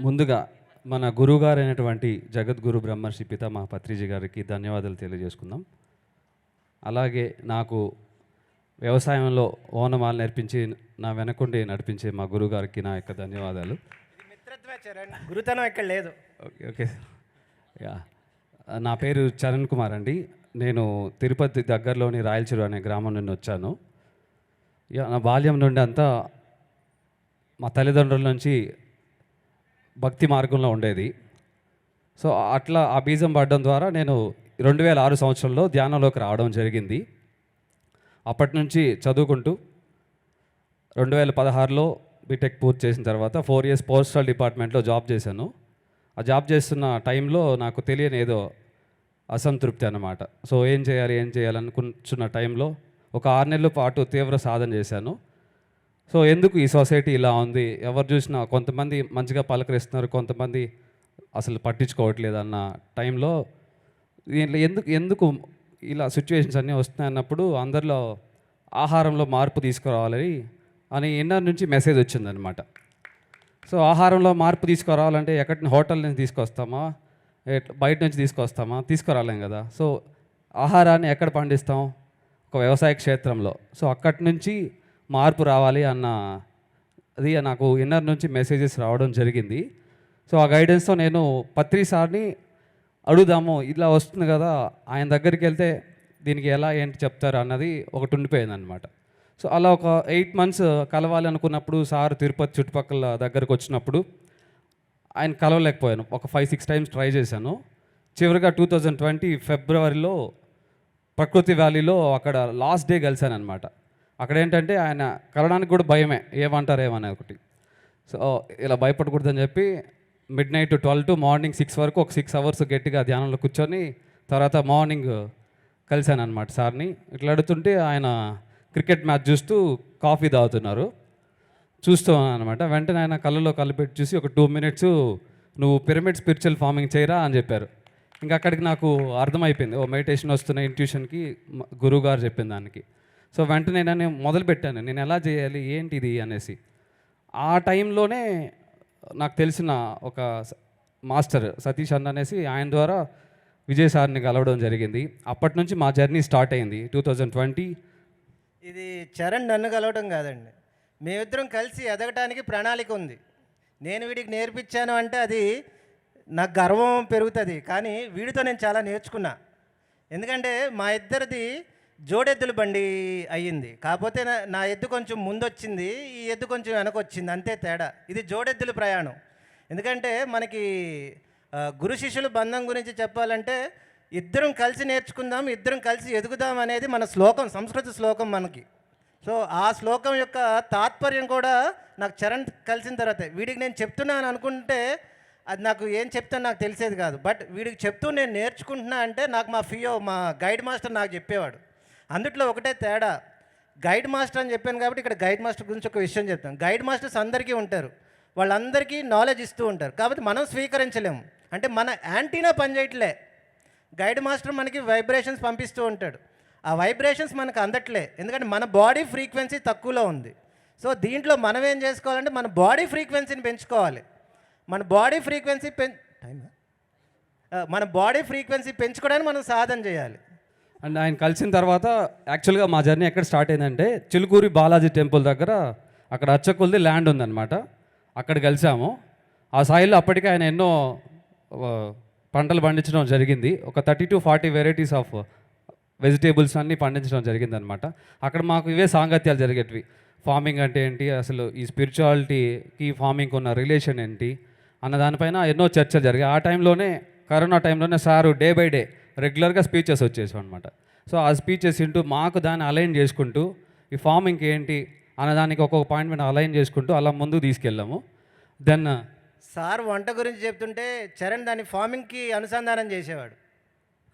ముందుగా మన గురువుగారు అయినటువంటి జగద్గురు బ్రహ్మర్షి పితామహ పత్రిజీ గారికి ధన్యవాదాలు తెలియజేసుకుందాం. అలాగే నాకు వ్యవసాయంలో ఓనమాలు నేర్పించి నా వెనకుండి నడిపించే మా గురువుగారికి నా యొక్క ధన్యవాదాలు. గురుతనం ఇక్కడ లేదు. Okay okay. యా. నా పేరు చరణ్ కుమార్ అండి. నేను తిరుపతి దగ్గరలోని రాయలచెరు అనే గ్రామం నుండి వచ్చాను. యా నా బాల్యం నుండి అంతా మా తల్లిదండ్రుల నుంచి భక్తి మార్గంలో ఉండేది. సో అట్లా ఆ బీజం పడడం ద్వారా నేను రెండు వేల ఆరు సంవత్సరంలో ధ్యానంలోకి రావడం జరిగింది. అప్పటి నుంచి చదువుకుంటూ రెండు వేల పదహారులో బీటెక్ పూర్తి చేసిన తర్వాత ఫోర్ ఇయర్స్ పోస్టల్ డిపార్ట్మెంట్లో జాబ్ చేశాను. ఆ జాబ్ చేస్తున్న టైంలో నాకు తెలియని ఏదో అసంతృప్తి అన్నమాట. సో ఏం చేయాలి ఏం చేయాలి టైంలో ఒక ఆరు నెలల పాటు తీవ్ర సాధన చేశాను. సో ఎందుకు ఈ సొసైటీ ఇలా ఉంది? ఎవరు చూసినా కొంతమంది మంచిగా పలకరిస్తున్నారు కొంతమంది అసలు పట్టించుకోవట్లేదు అన్న టైంలో దీంట్లో ఎందుకు ఎందుకు ఇలా సిచ్యువేషన్స్ అన్నీ వస్తున్నాయి అన్నప్పుడు అందరిలో ఆహారంలో మార్పు తీసుకురావాలని అని ఇన్నర్ నుంచి మెసేజ్ వచ్చిందనమాట సో ఆహారంలో మార్పు తీసుకురావాలంటే ఎక్కడి హోటల్ నుంచి తీసుకొస్తామా? బయట నుంచి తీసుకొస్తామా? తీసుకురాలేం కదా. సో ఆహారాన్ని ఎక్కడ పండిస్తాం? ఒక వ్యవసాయ క్షేత్రంలో. సో అక్కడి నుంచి మార్పు రావాలి అన్న అది నాకు ఇన్నర్ నుంచి మెసేజెస్ రావడం జరిగింది. సో ఆ గైడెన్స్తో నేను పత్రి సార్ని అడుగుదాము ఇలా వస్తుంది కదా ఆయన దగ్గరికి వెళ్తే దీనికి ఎలా ఏంటి చెప్తారు అన్నది ఒకటి ఉండిపోయింది అనమాట సో అలా ఒక ఎయిట్ మంత్స్ కలవాలి అనుకున్నప్పుడు సార్ తిరుపతి చుట్టుపక్కల దగ్గరకు వచ్చినప్పుడు ఆయన కలవలేకపోయాను. ఒక ఫైవ్ సిక్స్ టైమ్స్ ట్రై చేశాను. చివరిగా టూ థౌజండ్ ట్వంటీ ఫిబ్రవరిలో ప్రకృతి వ్యాలీలో అక్కడ లాస్ట్ డే కలిశాను అనమాట అక్కడ ఏంటంటే ఆయన కలవడానికి కూడా భయమే ఏమంటారు ఏమనే ఒకటి. సో ఇలా భయపడకూడదని చెప్పి midnight twelve to morning six వరకు ఒక సిక్స్ అవర్స్ గట్టిగా ధ్యానంలో కూర్చొని తర్వాత మార్నింగ్ కలిశాను అనమాట సార్ని. ఇట్లా అడుగుతుంటే ఆయన క్రికెట్ మ్యాచ్ చూస్తూ కాఫీ తాగుతున్నారు. చూస్తూ అనమాట వెంటనే ఆయన కళ్ళలో కలిపెట్టి చూసి ఒక టూ మినిట్స్ నువ్వు పిరమిడ్ స్పిరిచువల్ ఫార్మింగ్ చేయరా అని చెప్పారు. ఇంకా అక్కడికి నాకు అర్థమైపోయింది. ఓ మెడిటేషన్ వస్తున్న ఇంట్యూషన్కి గురువు గారు చెప్పిన దానికి. సో వెంటనే నేను మొదలు పెట్టాను నేను ఎలా చేయాలి? ఏంటిది? అనేసి. ఆ టైంలోనే నాకు తెలిసిన ఒక మాస్టర్ సతీష్ అన్న అనేసి ఆయన ద్వారా విజయ్ సార్ని కలవడం జరిగింది. అప్పటి నుంచి మా జర్నీ స్టార్ట్ అయింది టూ థౌజండ్ ట్వంటీ. ఇది చరణ్ నన్ను కలవడం కాదండి. మేమిద్దరం కలిసి ఎదగటానికి ప్రణాళిక ఉంది. నేను వీడికి నేర్పించాను అంటే అది నాకు గర్వం పెరుగుతుంది. కానీ వీడితో నేను చాలా నేర్చుకున్నా. ఎందుకంటే మా ఇద్దరిది జోడెద్దుల బండి అయ్యింది. కాకపోతే నా- ఎద్దు కొంచెం ముందొచ్చింది ఈ ఎద్దు కొంచెం వెనకొచ్చింది అంతే తేడా. ఇది జోడెద్దుల ప్రయాణం. ఎందుకంటే మనకి గురు శిష్యుల బంధం గురించి చెప్పాలంటే ఇద్దరం కలిసి నేర్చుకుందాం ఇద్దరం కలిసి ఎదుగుదాం అనేది మన శ్లోకం సంస్కృత శ్లోకం మనకి. సో ఆ శ్లోకం యొక్క తాత్పర్యం కూడా నాకు చరణ్ కలిసిన తర్వాత. వీడికి నేను చెప్తున్నాను అనుకుంటే అది నాకు ఏం చెప్తాను నాకు తెలిసేది కాదు. బట్ వీడికి చెప్తూ నేను నేర్చుకుంటున్నా అంటే నాకు మా ఫియో మా గైడ్ మాస్టర్ నాకు చెప్పేవాడు. అందుట్లో ఒకటే తేడా. గైడ్ మాస్టర్ అని చెప్పాను కాబట్టి ఇక్కడ గైడ్ మాస్టర్ గురించి ఒక విషయం చెప్తాను. గైడ్ మాస్టర్స్ అందరికీ ఉంటారు. వాళ్ళందరికీ నాలెడ్జ్ ఇస్తూ ఉంటారు. కాబట్టి మనం స్వీకరించలేము. అంటే మన యాంటీనా పనిచేయట్లే. గైడ్ మాస్టర్ మనకి వైబ్రేషన్స్ పంపిస్తూ ఉంటాడు. ఆ వైబ్రేషన్స్ మనకు అందట్లే. ఎందుకంటే మన బాడీ ఫ్రీక్వెన్సీ తక్కువలో ఉంది. సో దీంట్లో మనం ఏం చేసుకోవాలంటే మన బాడీ ఫ్రీక్వెన్సీని పెంచుకోవాలి. మన బాడీ ఫ్రీక్వెన్సీ పెం మన బాడీ ఫ్రీక్వెన్సీ పెంచుకోవడానికి మనం సాధన చేయాలి. అండ్ ఆయన కలిసిన తర్వాత యాక్చువల్గా మా జర్నీ ఎక్కడ స్టార్ట్ అయిందంటే చిలుకూరి బాలాజీ టెంపుల్ దగ్గర అక్కడ అచ్చకొల్ది ల్యాండ్ ఉందన్నమాట. అక్కడ కలిసాము. ఆ సాయిల్లో అప్పటికే ఆయన ఎన్నో పంటలు పండించడం జరిగింది. ఒక thirty to forty varieties of vegetables అన్నీ పండించడం జరిగిందనమాట అక్కడ మాకు ఇవే సాంగత్యాలు జరిగేటివి. ఫార్మింగ్ అంటే ఏంటి? అసలు ఈ స్పిరిచువాలిటీకి ఫార్మింగ్కి ఉన్న రిలేషన్ ఏంటి? అన్న దానిపైన ఎన్నో చర్చలు జరిగాయి. ఆ టైంలోనే కరోనా టైంలోనే సారు డే బై డే రెగ్యులర్గా స్పీచెస్ వచ్చేసాం అనమాట సో ఆ స్పీచెస్ వింటూ మాకు దాన్ని అలైన్ చేసుకుంటూ ఈ ఫార్మింగ్కి ఏంటి అన్నదానికి ఒక్కొక్క పాయింట్ మీద అలైన్ చేసుకుంటూ అలా ముందుకు తీసుకెళ్ళాము. దెన్ సార్ వంట గురించి చెప్తుంటే చరణ్ దాన్ని ఫార్మింగ్కి అనుసంధానం చేసేవాడు.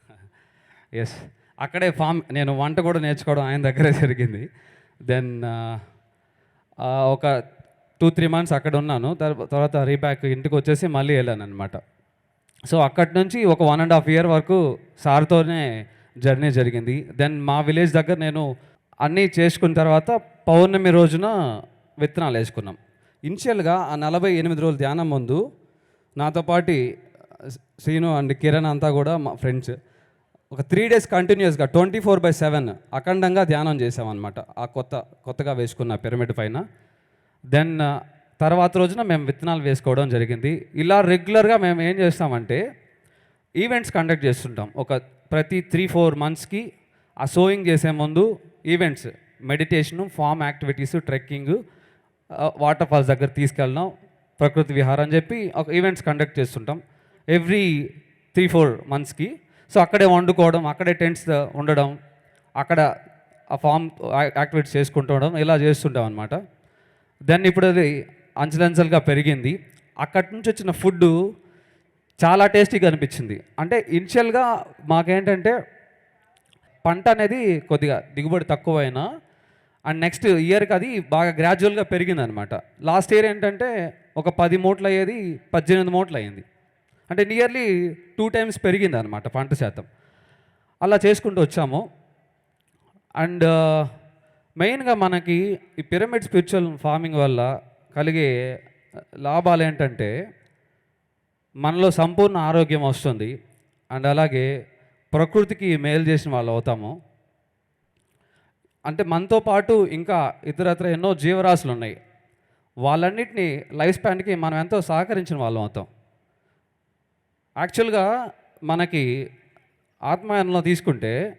ఎస్ అక్కడే ఫామ్ నేను వంట కూడా నేర్చుకోవడం ఆయన దగ్గరే జరిగింది. దెన్ ఒక టూ త్రీ మంత్స్ అక్కడ ఉన్నాను. తర్వా- తర్వాత రీబ్యాక్ ఇంటికి వచ్చేసి మళ్ళీ వెళ్ళాను అనమాట సో అక్కడి నుంచి ఒక వన్ అండ్ హాఫ్ ఇయర్ వరకు సార్తోనే జర్నీ జరిగింది. దెన్ మా విలేజ్ దగ్గర నేను అన్నీ చేసుకున్న తర్వాత పౌర్ణమి రోజున విత్తనాలు వేసుకున్నాం. ఇన్షియల్గా ఆ నలభై ఎనిమిది రోజుల ధ్యానం ముందు నాతో పాటు శ్రీను అండ్ కిరణ్ అంతా కూడా మా ఫ్రెండ్స్ ఒక త్రీ డేస్ కంటిన్యూస్గా ట్వంటీ ఫోర్ బై సెవెన్ అఖండంగా ధ్యానం చేసామన్నమాట. ఆ కొత్త కొత్తగా వేసుకున్న పిరమిడ్ పైన. దెన్ తర్వాత రోజున మేము విత్తనాలు వేసుకోవడం జరిగింది. ఇలా రెగ్యులర్గా మేము ఏం చేస్తామంటే ఈవెంట్స్ కండక్ట్ చేస్తుంటాం. ఒక ప్రతి త్రీ ఫోర్ మంత్స్కి ఆ సోయింగ్ చేసే ముందు events meditation farm activities trekking waterfalls దగ్గర తీసుకెళ్ళడం ప్రకృతి విహారం అని చెప్పి ఒక ఈవెంట్స్ కండక్ట్ చేస్తుంటాం. ఎవ్రీ త్రీ ఫోర్ మంత్స్కి. సో అక్కడే వండుకోవడం అక్కడే టెంట్స్ ఉండడం అక్కడ ఆ ఫామ్ యాక్టివేట్స్ చేసుకుంటూ ఉండడం ఇలా చేస్తుంటాం అనమాట దెన్ ఇప్పుడు అది అంచెలంచెలుగా పెరిగింది. అక్కడి నుంచి వచ్చిన ఫుడ్ చాలా టేస్టీగా అనిపించింది. అంటే ఇనిషియల్గా మాకేంటంటే పంట అనేది కొద్దిగా దిగుబడి తక్కువైనా అండ్ నెక్స్ట్ ఇయర్కి అది బాగా గ్రాడ్యువల్గా పెరిగింది అనమాట లాస్ట్ ఇయర్ ఏంటంటే ఒక పది మూట్లు అయ్యేది పద్దెనిమిది మూట్లు అయ్యింది. అంటే నియర్లీ టూ టైమ్స్ పెరిగింది అనమాట పంట శాతం. అలా చేసుకుంటూ వచ్చాము. అండ్ మెయిన్గా మనకి ఈ పిరమిడ్ స్పిరిచువల్ ఫార్మింగ్ వల్ల కలిగే లాభాలు ఏంటంటే మనలో సంపూర్ణ ఆరోగ్యం వస్తుంది. అండ్ అలాగే ప్రకృతికి మేలు చేసిన వాళ్ళు అవుతాము. అంటే మనతో పాటు ఇంకా ఇతరత్ర ఎన్నో జీవరాశులు ఉన్నాయి. వాళ్ళన్నిటినీ లైఫ్ స్పాన్కి మనం ఎంతో సహకరించిన వాళ్ళం అవుతాం. యాక్చువల్గా మనకి ఆత్మయానంలో తీసుకుంటే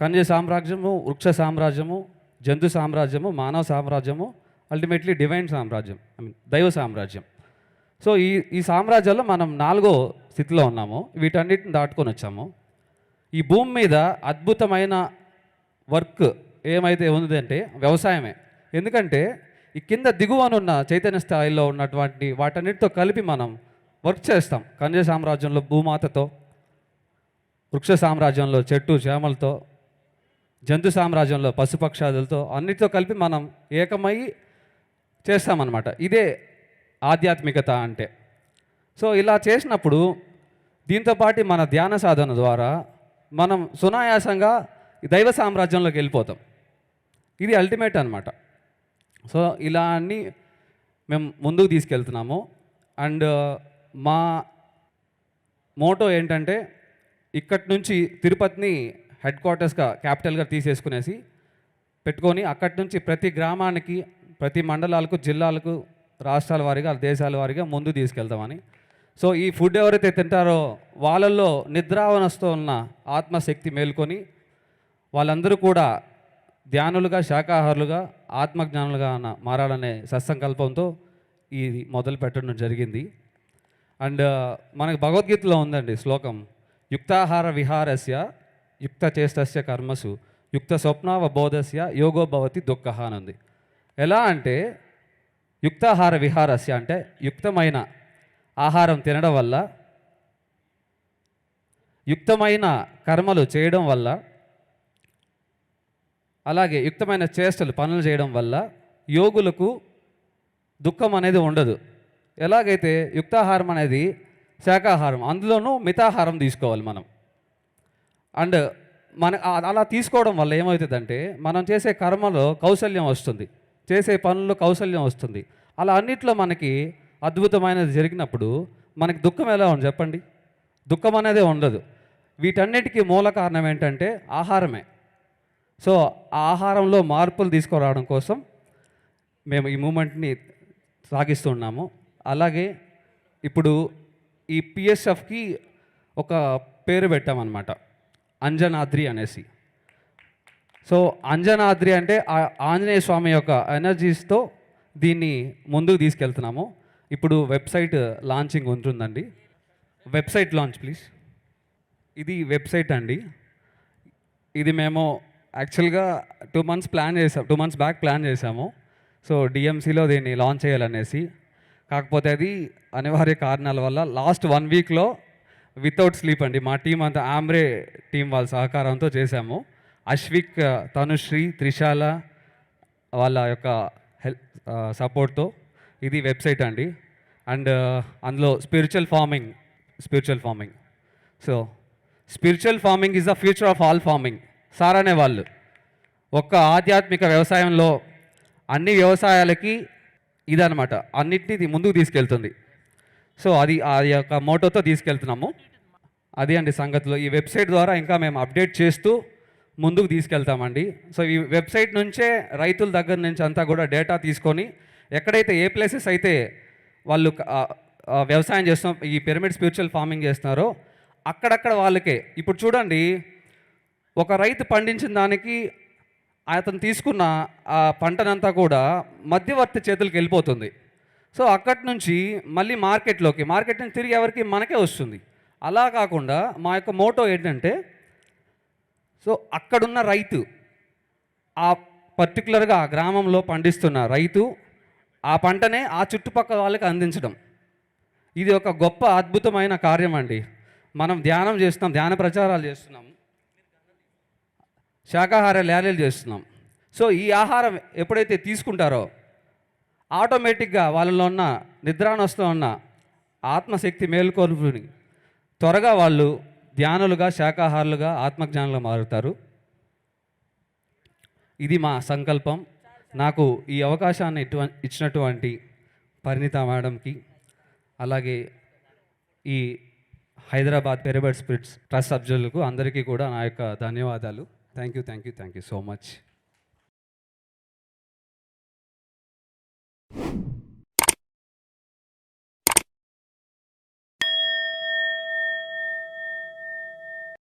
ఖనిజ సామ్రాజ్యము వృక్ష సామ్రాజ్యము జంతు సామ్రాజ్యము మానవ సామ్రాజ్యము అల్టిమేట్లీ డివైన్ సామ్రాజ్యం ఐ మీన్ దైవ సామ్రాజ్యం. సో ఈ ఈ సామ్రాజ్యాల్లో మనం నాలుగో స్థితిలో ఉన్నాము. వీటన్నిటిని దాటుకొని వచ్చాము. ఈ భూమి మీద అద్భుతమైన వర్క్ ఏమైతే ఉందంటే వ్యవసాయమే. ఎందుకంటే ఈ కింద దిగువనున్న చైతన్య స్థాయిలో ఉన్నటువంటి వాటన్నిటితో కలిపి మనం వర్క్ చేస్తాం. ఖనిజ సామ్రాజ్యంలో భూమాతతో వృక్ష సామ్రాజ్యంలో చెట్టు చేమలతో జంతు సామ్రాజ్యంలో పశుపక్షాదులతో అన్నిటితో కలిపి మనం ఏకమై చేస్తామన్నమాట. ఇదే ఆధ్యాత్మికత అంటే. సో ఇలా చేసినప్పుడు దీంతోపాటు మన ధ్యాన సాధన ద్వారా మనం సునాయాసంగా ఈ దైవ సామ్రాజ్యంలోకి వెళ్ళిపోతాం. ఇది అల్టిమేట్ అనమాట సో ఇలా అన్ని మేము ముందుకు తీసుకెళ్తున్నాము. అండ్ మా మోటో ఏంటంటే ఇక్కడి నుంచి తిరుపతిని హెడ్ క్వార్టర్స్గా క్యాపిటల్గా తీసేసుకునేసి పెట్టుకొని అక్కడి నుంచి ప్రతి గ్రామానికి ప్రతి మండలాలకు జిల్లాలకు రాష్ట్రాల వారీగా దేశాల వారిగా ముందు తీసుకెళ్తామని. సో ఈ ఫుడ్ ఎవరైతే తింటారో వాళ్ళల్లో నిద్రావనస్తో ఉన్న ఆత్మశక్తి మేల్కొని వాళ్ళందరూ కూడా ధ్యానులుగా శాకాహారులుగా ఆత్మజ్ఞానులుగా మారాలనే సత్సంకల్పంతో ఇది మొదలు పెట్టడం జరిగింది. అండ్ మనకి భగవద్గీతలో ఉందండి శ్లోకం యుక్తాహార విహారస్య యుక్త చేష్టస్య కర్మసు యుక్త స్వప్నావబోధస్య బోధస్య యోగోభవతి దుఃఖ అని ఉంది. ఎలా అంటే యుక్తాహార విహారస్య అంటే యుక్తమైన ఆహారం తినడం వల్ల యుక్తమైన కర్మలు చేయడం వల్ల అలాగే యుక్తమైన చేష్టలు పనులు చేయడం వల్ల యోగులకు దుఃఖం అనేది ఉండదు. ఎలాగైతే యుక్తాహారం అనేది శాకాహారం అందులోనూ మితాహారం తీసుకోవాలి మనం. అండ్ మన అలా తీసుకోవడం వల్ల ఏమవుతుందంటే మనం చేసే కర్మలో కౌశల్యం వస్తుంది. చేసే పనుల్లో కౌశల్యం వస్తుంది. అలా అన్నిట్లో మనకి అద్భుతమైనది జరిగినప్పుడు మనకి దుఃఖం ఎలా ఉంది చెప్పండి? దుఃఖం అనేది ఉండదు. వీటన్నిటికీ మూల కారణం ఏంటంటే ఆహారమే. సో ఆ ఆహారంలో మార్పులు తీసుకురావడం కోసం మేము ఈ మూమెంట్ని సాగిస్తున్నాము అలాగే ఇప్పుడు ఈ పిఎస్ఎఫ్కి ఒక పేరు పెట్టామన్నమాట. అంజనాద్రి అనేసి. సో అంజనాద్రి అంటే ఆ ఆంజనేయ స్వామి యొక్క ఎనర్జీస్తో దీన్ని ముందుకు తీసుకెళ్తున్నాము. ఇప్పుడు వెబ్సైట్ లాంచింగ్ ఉంటుందండి. Website launch please. ఇది వెబ్సైట్ అండి. ఇది మేము యాక్చువల్గా టూ మంత్స్ ప్లాన్ చేసాం టూ మంత్స్ బ్యాక్ ప్లాన్ చేసాము. సో డిఎంసీలో దీన్ని లాంచ్ చేయాలనేసి. కాకపోతే అది అనివార్య కారణాల వల్ల లాస్ట్ వన్ వీక్లో వితౌట్ స్లీప్ అండి. మా టీం అంతా ఆమ్రే టీం వాళ్ళ సహకారంతో చేశాము అశ్విక్ తనుశ్రీ త్రిశాల వాళ్ళ యొక్క హెల్ప్ సపోర్ట్తో ఇది వెబ్సైట్ అండి. అండ్ అందులో spiritual farming spiritual farming. So spiritual farming is the future of all farming. Sir అనే వాళ్ళు. ఒక్క ఆధ్యాత్మిక వ్యవసాయంలో అన్ని వ్యవసాయాలకి ఇదనమాట అన్నిటినీ ఇది ముందుకు తీసుకెళ్తుంది. సో అది ఆ యొక్క మోటోతో తీసుకెళ్తున్నాము. అది అండి సంగతిలో. ఈ వెబ్సైట్ ద్వారా ఇంకా మేము అప్డేట్ చేస్తూ ముందుకు తీసుకెళ్తామండి. సో ఈ వెబ్సైట్ నుంచే రైతుల దగ్గర నుంచి అంతా కూడా డేటా తీసుకొని ఎక్కడైతే ఏ ప్లేసెస్ అయితే వాళ్ళు వ్యవసాయం చేస్తున్న ఈ పిరమిడ్ స్పిరిచువల్ ఫార్మింగ్ చేస్తున్నారో అక్కడక్కడ వాళ్ళకే. ఇప్పుడు చూడండి ఒక రైతు పండించిన దానికి అతను తీసుకున్న ఆ పంటనంతా కూడా మధ్యవర్తి చేతులకు వెళ్ళిపోతుంది. సో అక్కడి నుంచి మళ్ళీ మార్కెట్లోకి మార్కెట్ నుంచి తిరిగి ఎవరికి? మనకే వస్తుంది. అలా కాకుండా మా యొక్క మోటో ఏంటంటే సో అక్కడున్న రైతు ఆ పర్టికులర్గా ఆ గ్రామంలో పండిస్తున్న రైతు ఆ పంటనే ఆ చుట్టుపక్కల వాళ్ళకి అందించడం. ఇది ఒక గొప్ప అద్భుతమైన కార్యం అండి. మనం ధ్యానం చేస్తున్నాం ధ్యాన ప్రచారాలు చేస్తున్నాం. శాకాహార ల్యాలీలు చేస్తున్నాం. సో ఈ ఆహారం ఎప్పుడైతే తీసుకుంటారో ఆటోమేటిక్గా వాళ్ళలో ఉన్న నిద్రానస్తులో ఉన్న ఆత్మశక్తి మేల్కొల్పుని త్వరగా వాళ్ళు ధ్యానులుగా శాకాహారులుగా ఆత్మజ్ఞానులుగా మారుతారు. ఇది మా సంకల్పం. నాకు ఈ అవకాశాన్ని ఇచ్చినటువంటి పరిణిత మేడంకి అలాగే ఈ హైదరాబాద్ పెరబర్డ్ స్పిరిట్స్ ట్రస్ట్ సభ్యులకు అందరికీ కూడా నా యొక్క ధన్యవాదాలు. Thank you thank you thank you so much.